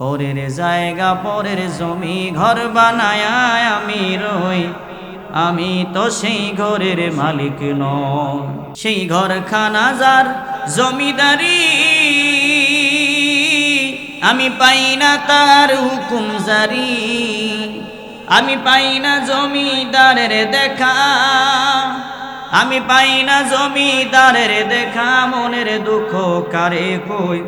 পরের জায়গা, পরের জমি ঘর বানায় আমি রই। আমি তো সেই ঘরের মালিক নই। সেই ঘর খানা যার জমিদারি, আমি পাই না তার হুকুম জারি। আমি পাই না জমিদারের দেখা, আমি পাই না জমিদারের দেখা। মনের দুঃখ কারে কই?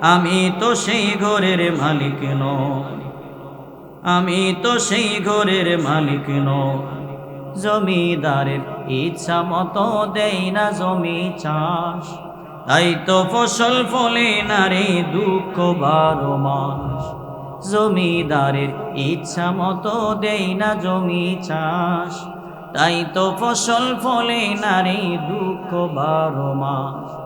আমি তো সেই ঘরের মালিক নই। আমি তো সেই ঘরের মালিক নই। জমিদারের ইচ্ছা মতো দেই না জমি চাষ। তাই তো ফসল ফলে না রে দুঃখ বারো মাস। জমিদারের ইচ্ছা মতো দেই না জমি চাষ। তাই তো ফসল ফলে না রে দুঃখ বারো মাস।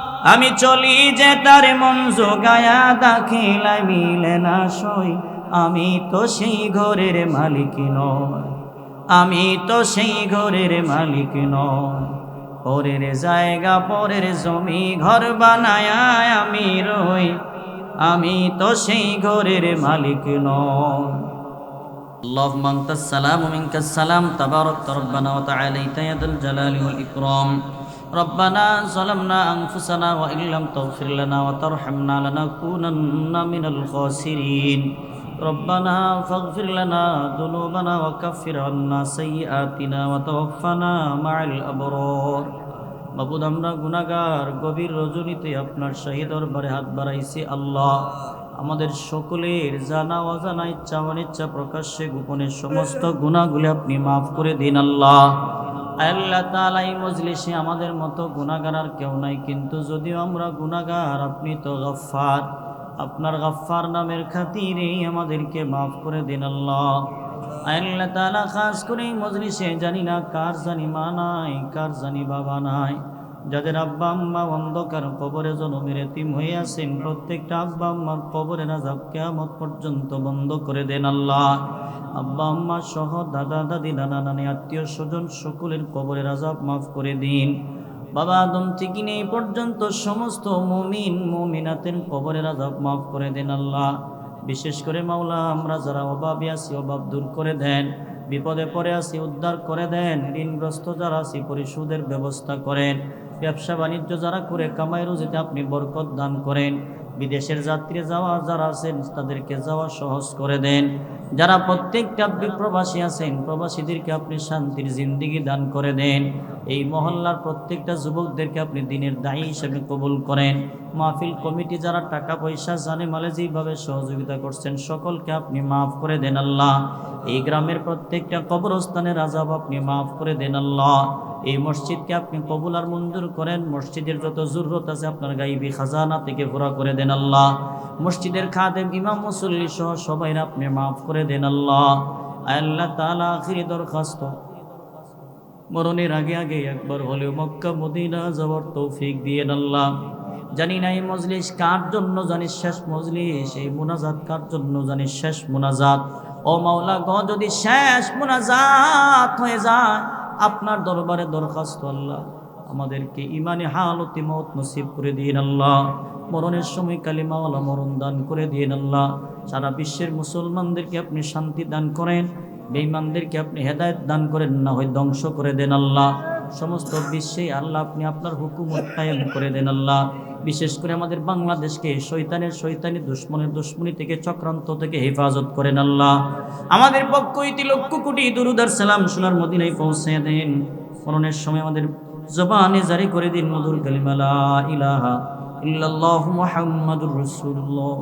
আমি চলি যে তারে মন জোগায়া দাখিলায় মিলে না সই আমি তো সেই ঘরের মালিক নয় আমি তো সেই ঘরের মালিক নয় পরের জায়গা পরের জমি ঘর বানায় আমি রই আমি তো সেই ঘরের মালিক নয় اللهم انت السلام ومنك السلام تبارك ربنا وتعاليت يا ذا الجلال والاكرام ربنا ظلمنا انفسنا وان لم تغفر لنا وترحمنا لنكونن من الخاسرين ربنا فاغفر لنا ذنوبنا وكفر عنا سيئاتنا وتوفنا مع الابرار বাবুদ আমরা গুনাগার গভীর রজনীতে আপনার শাহী দরবারে হাত বাড়াইছি আল্লাহ আমাদের সকলের জানা অজানা ইচ্ছা অনিচ্ছা প্রকাশ্যে গোপনের সমস্ত গুণাগুলি আপনি মাফ করে দিন আল্লাহ আল্লাহ তালা এই মজলিসে আমাদের মতো গুণাগার আর কেউ নাই। কিন্তু যদিও আমরা গুণাগার আপনি তো গফ্ফার। আপনার গফ্ফার নামের খাতিরে আমাদেরকে মাফ করে দিন আল্লাহ। আল্লাহ তালা খাস করে এই মজলিসে জানি না কার জানি মা নাই, কার জানি বাবা নাই। যাদের আব্বা আম্মা অন্ধকার, কবরে জনমের এতিম হয়ে আছেন, প্রত্যেকটা আব্বা আম্মার কবরে নাজাব কেয়ামত পর্যন্ত বন্ধ করে দেন আল্লাহ। আব্বা আম্মা সহ দাদা, দাদি, নানা, নানি, আত্মীয় স্বজন সকলের কবরের আজাব মাফ করে দিন। বাবা আদম থেকে নেই পর্যন্ত সমস্ত মুমিন, মুমিনাতের কবরের আজাব মাফ করে দেন আল্লাহ। বিশেষ করে মাওলা আমরা যারা অভাবী আছি, অভাব দূর করে দেন। বিপদে পড়ে আসি উদ্ধার করে দেন। ঋণগ্রস্ত যারা আছি, পরিশোধের ব্যবস্থা করেন। ব্যবসা বাণিজ্য যারা করে, কামাই রুজিতে আপনি বরকত দান করেন। বিদেশের যাত্রী যাওয়া, যারা আছেন, তাদেরকে যাওয়া সহজ করে দেন। যারা প্রত্যেকটা প্রবাসী আছেন, প্রবাসীদেরকে আপনি শান্তির জিন্দিগি দান করে দেন। এই মহল্লার প্রত্যেকটা যুবকদেরকে আপনি দিনের দায়ী হিসেবে কবুল করেন। মাহফিল কমিটি যারা টাকা পয়সা জানে মালে যেভাবে সহযোগিতা করছেন, সকলকে আপনি মাফ করে দেন আল্লাহ। এই গ্রামের প্রত্যেকটা কবরস্থানের আজাব আপনি মাফ করে দেন আল্লাহ। এই মসজিদকে আপনি কবুল আর মঞ্জুর করেন, মসজিদের যত জরুরত আছে আপনার গাইবি খাজানা থেকে পুরা করে দেন আল্লাহ। মসজিদের খাদেম, ইমাম, মুসল্লি সহ সবাই আপনি মাফ করে দেন আল্লাহ। আল্লাহ তালা আখিরি দরখাস্ত। মরণের আগে আগে একবার হলেও মক্কা, মদিনা যাওয়ার তৌফিক দিয়ে আল্লাহ। জানি না এই মজলিস কার জন্য জানি শেষ মজলিস, এই মোনাজাত কার জন্য জানি শেষ মোনাজাত? ও মাওলা গ, যদি শেষ মুনাজাত হয়ে যায়, আপনার দরবারে দরখাস্ত আল্লাহ। আমাদেরকে ইমানে হালতি মত নসিব করে দিন আল্লাহ। মরণের সময় কালিমাওয়ালা মরণ দান করে দিন আল্লাহ। সারা বিশ্বের মুসলমানদেরকে আপনি শান্তি দান করেন, বেঈমানদেরকে আপনি হেদায়েত দান করেন, না হয় ধ্বংস করে দেন আল্লাহ। সমস্ত বিশ্বে আল্লাহ আপনি আপনার হুকুমত কায়েম করে দেন আল্লাহ। বিশেষ করে আমাদের বাংলাদেশকে শৈতানের শৈতানি দুশ্মনের দুশ্মনী থেকে, চক্রান্ত থেকে হেফাজত করেন আল্লাহ। আমাদের পক্ষ ইতি লক্ষ কোটি দুরুদার সালাম সোনার মদিনায় পৌঁছে দেন। মরণের সময় আমাদের জবানে জারি করে দিন মধুর কালিমালা ইলাহা ইল্লাল্লাহু মুহাম্মাদুর রাসূলুল্লাহ।